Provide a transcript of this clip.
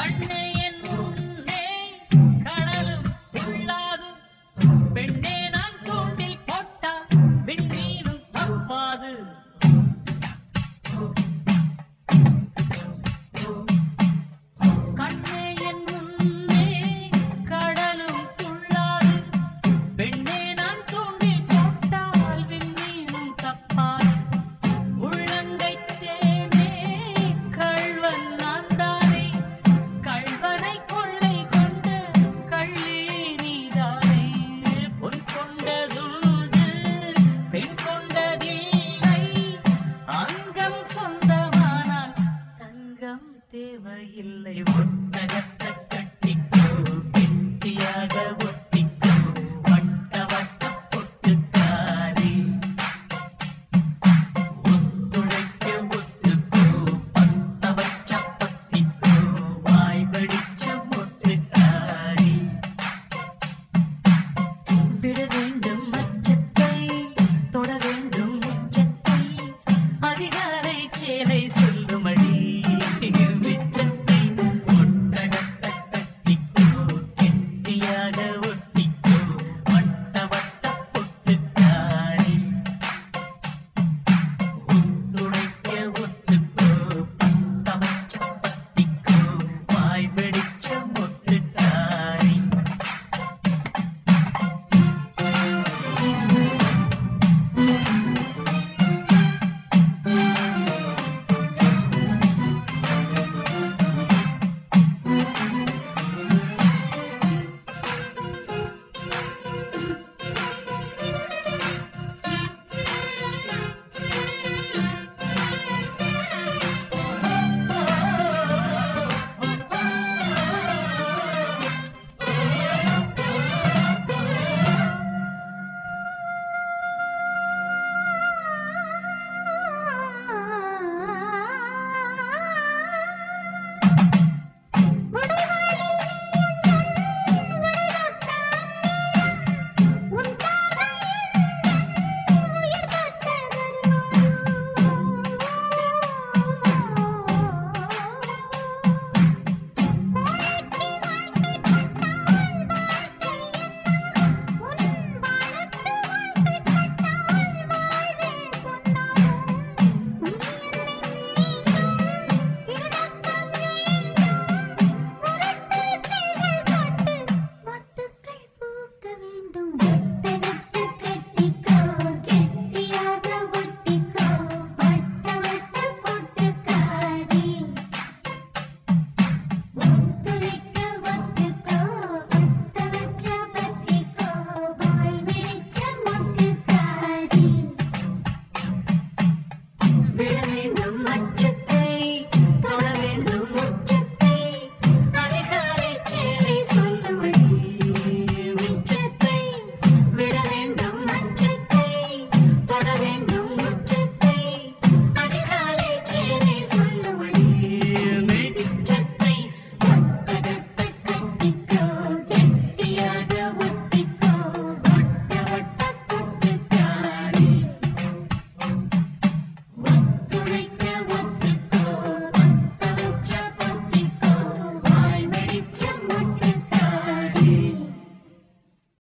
ಕಣ್ಣೆ தேவையில்லை. ஒட்டகத்தை கட்டிக்கோ பிண்டியாக ஒட்டிக்கோ வட்ட வட்ட பொட்டுக்காரி. ஒத்துழைக்க ஒட்டுக்கோ பத்த வச்ச பத்திக்கோ வாய் படிச்ச பொட்டுக்காரி. கும்பிடுதே